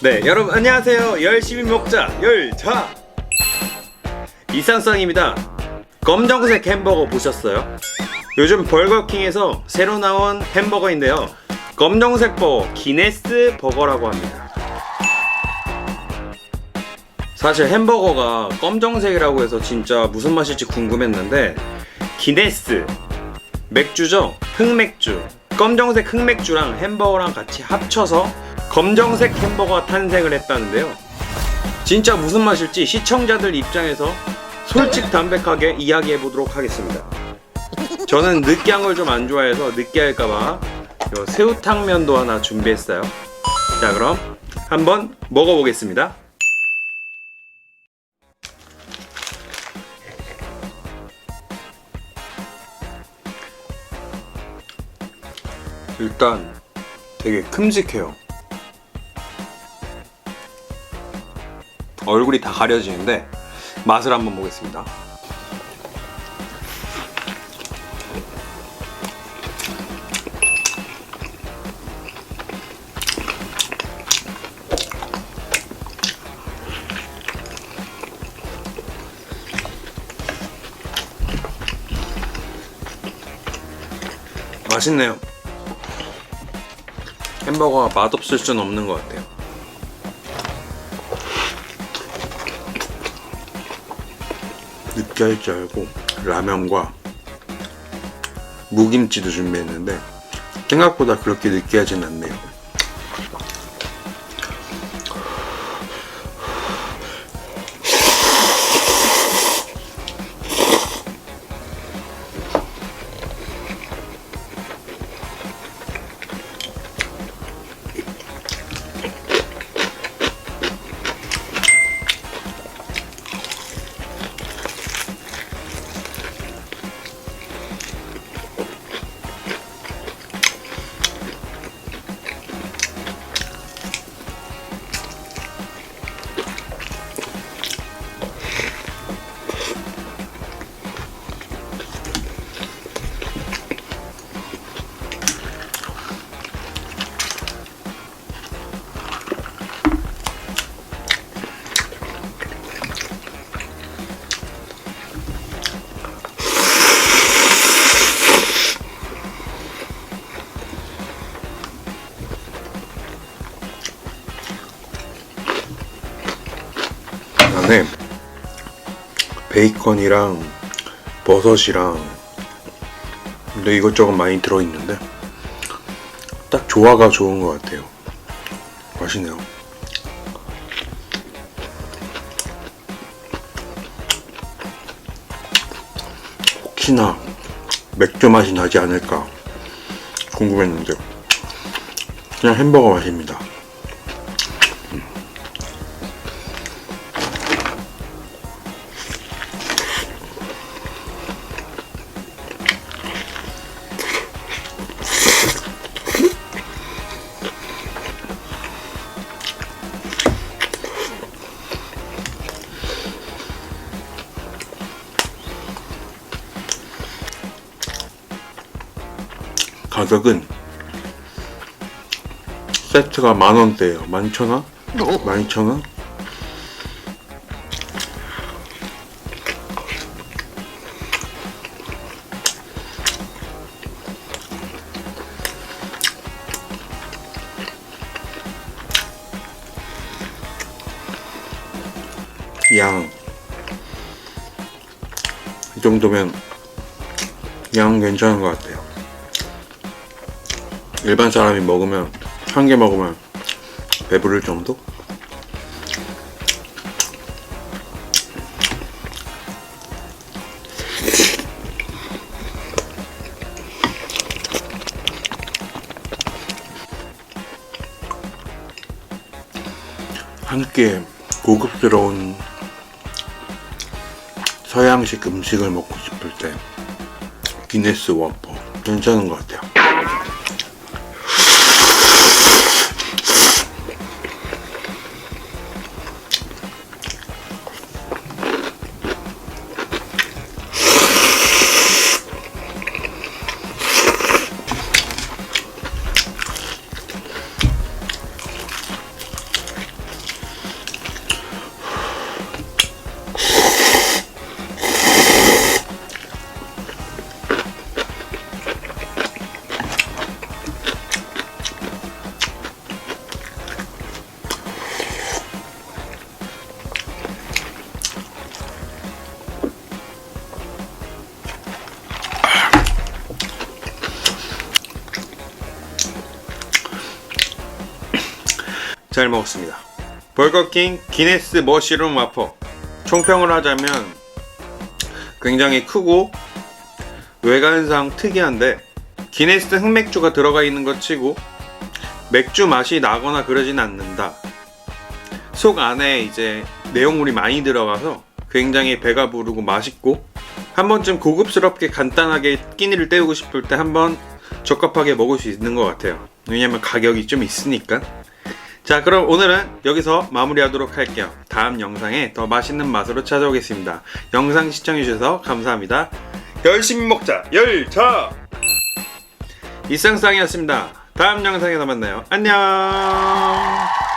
네, 여러분 안녕하세요. 열심히 먹자 열차 이상성입니다. 검정색 햄버거 보셨어요? 요즘 버거킹에서 새로 나온 햄버거인데요. 검정색 버거 기네스 버거라고 합니다. 사실 햄버거가 검정색이라고 해서 진짜 무슨 맛일지 궁금했는데 기네스 맥주죠? 흑맥주 검정색 흑맥주랑 햄버거랑 같이 합쳐서 검정색 햄버거가 탄생을 했다는데요. 진짜 무슨 맛일지 시청자들 입장에서 솔직 담백하게 이야기해 보도록 하겠습니다. 저는 느끼한 걸 좀 안 좋아해서 느끼할까봐 요 새우탕면도 하나 준비했어요. 자 그럼 한번 먹어보겠습니다. 일단 되게 큼직해요. 얼굴이 다 가려지는데 맛을 한번 보겠습니다. 맛있네요. 햄버거가 맛없을 수는 없는 것 같아요. 느끼할 줄 알고 라면과 무김치도 준비했는데 생각보다 그렇게 느끼하진 않네요. 베이컨이랑 버섯이랑 근데 이것저것 많이 들어있는데 딱 조화가 좋은 것 같아요. 맛있네요. 혹시나 맥주 맛이 나지 않을까 궁금했는데 그냥 햄버거 맛입니다. 가격은 세트가 만 원대예요. 만천 원? 만 이천 원? 양. 이 정도면 양 괜찮은 것 같아요. 일반 사람이 먹으면 한 개 먹으면 배부를 정도? 한 끼에 고급스러운 서양식 음식을 먹고 싶을 때 기네스 워퍼 괜찮은 것 같아요. 잘 먹었습니다. 버거킹 기네스 머시룸 와퍼 총평을 하자면 굉장히 크고 외관상 특이한데 기네스 흑맥주가 들어가 있는 것 치고 맥주 맛이 나거나 그러진 않는다. 속 안에 이제 내용물이 많이 들어가서 굉장히 배가 부르고 맛있고 한 번쯤 고급스럽게 간단하게 끼니를 때우고 싶을 때 한번 적합하게 먹을 수 있는 것 같아요. 왜냐면 가격이 좀 있으니까. 자, 그럼 오늘은 여기서 마무리하도록 할게요. 다음 영상에 더 맛있는 맛으로 찾아오겠습니다. 영상 시청해주셔서 감사합니다. 열심히 먹자! 열차! 이상상이었습니다. 다음 영상에서 만나요. 안녕!